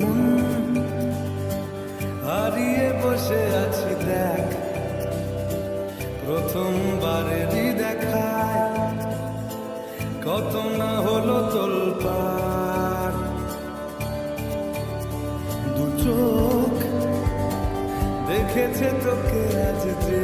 মন। হারিয়ে বসে আছি দেখ। প্রথমবারেরই দেখায় কত না হলো তোলপার দু চোখ দেখেছে তোকে আজ যে